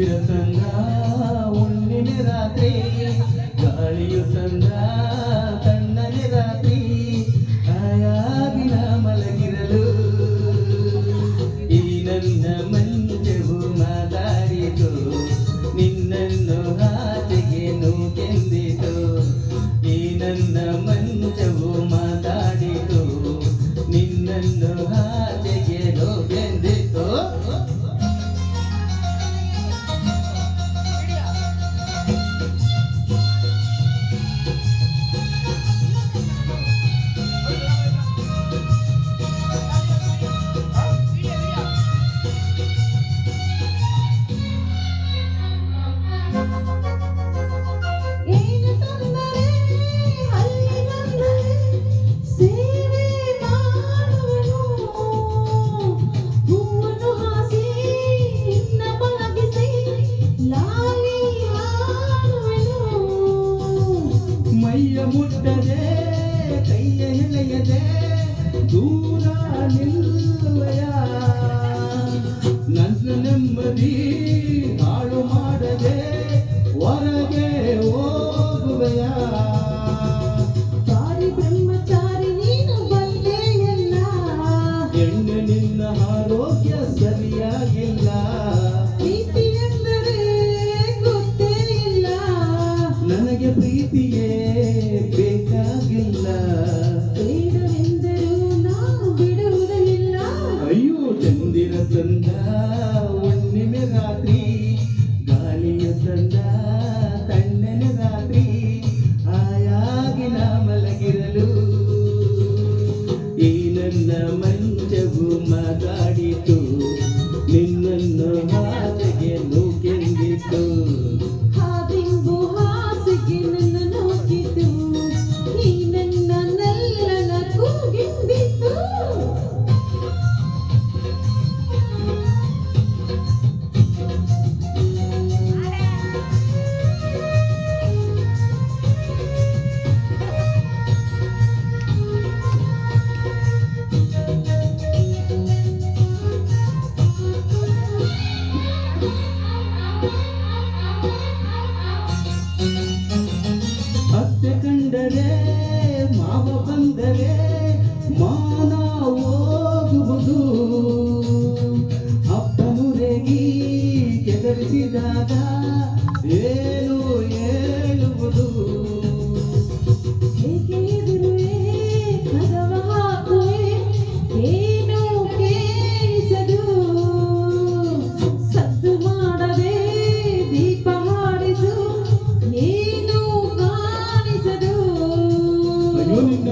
ಉಸಿರ ತಂದ ಉಣ್ಣಿನ ರಾತ್ರಿ ಗಾಳಿಯು ತಂದ ತಣ್ಣನೆ ರಾತ್ರಿ ಆಯಾ ದೂರ ನಿಲ್ಲುವೆಯ? ನನ್ನ ನೆಮ್ಮದಿ ಹಾಳು ಮಾಡದೆ ಹೊರಗೆ ಹೋಗುವೆಯ? ತಾರಿ ಬ್ರಹ್ಮಚಾರಿ ನೀನು ಬಂದೇ ಎಲ್ಲ. ಹೆಣ್ಣು ನಿನ್ನ ಆರೋಗ್ಯ ಸರಿಯಾಗಿಲ್ಲ. ಪ್ರೀತಿ ಎಂದರೆ ಗೊತ್ತೇ ಇಲ್ಲ. ನನಗೆ ಪ್ರೀತಿಯೇ ಬೇಕಾಗಿಲ್ಲ. ಈ ನನ್ನ ಮಂಚವು ಮಾತಾಡಿತು ನಿನ್ನನ್ನು ಮಾತಿಗೆ ನೂಕೆಂದಿತು ಕಂಡರೆ ಮಾವ ಬಂದರೆ ಮಾನ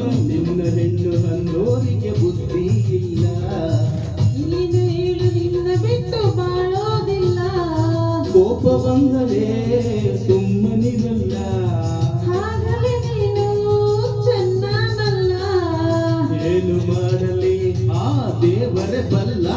ನಿನ್ನ ಹೆಣ್ಣು ಹನ್ನೋರಿಗೆ ಬುದ್ಧಿ ಇಲ್ಲ. ನೀನು ಹೇಳು ನಿನ್ನ ಬಿಟ್ಟು ಬಾಳೋದಿಲ್ಲ. ಕೋಪ ಬಂದರೆ ಸುಮ್ಮನಿರಲ್ಲ. ಹಾಗಲೇ ನೀನು ಚೆನ್ನನಲ್ಲ ಏನು ಮಾಡಲಿ? ಆ ದೇವರೇ ಬಲ್ಲ.